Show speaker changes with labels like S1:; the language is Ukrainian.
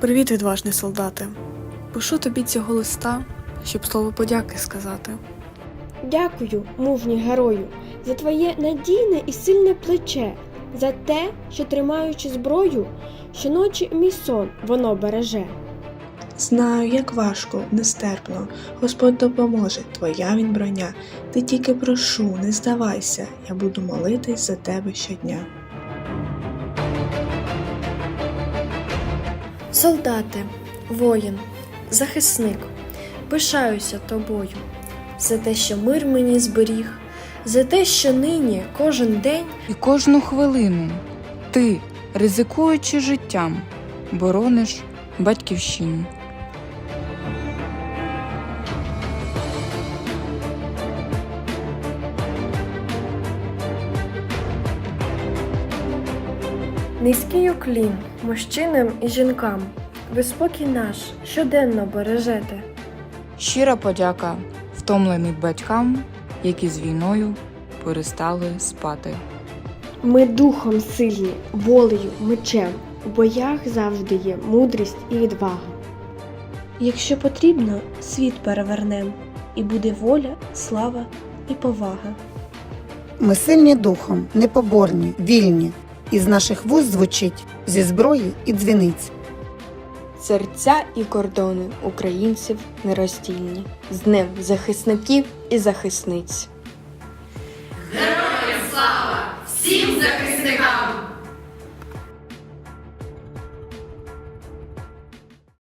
S1: Привіт, відважний солдате. Пишу тобі цього листа, щоб слово подяки сказати.
S2: Дякую, мужній герою, за твоє надійне і сильне плече, за те, що тримаючи зброю, щоночі мій сон воно береже.
S3: Знаю, як важко, нестерпно. Господь допоможе, твоя він броня. Ти тільки прошу, не здавайся, я буду молитись за тебе щодня.
S4: Солдате, воїн, захисник, пишаюся тобою, за те, що мир мені зберіг, за те, що нині кожен день
S5: І кожну хвилину ти, ризикуючи життям, борониш батьківщину.
S4: низький уклін мужчинам і жінкам, ви спокій наш щоденно бережете.
S5: Щира подяка втомленим батькам, які з війною перестали спати.
S2: Ми духом сильні, волею, мечем. У боях завжди є мудрість і відвага.
S6: Якщо потрібно, світ перевернем, і буде воля, слава і повага.
S7: Ми сильні духом, непоборні, вільні. Із наших вуз звучить зі зброї і дзвіниць.
S8: Серця і кордони українців нероздільні. З Днем захисників і захисниць.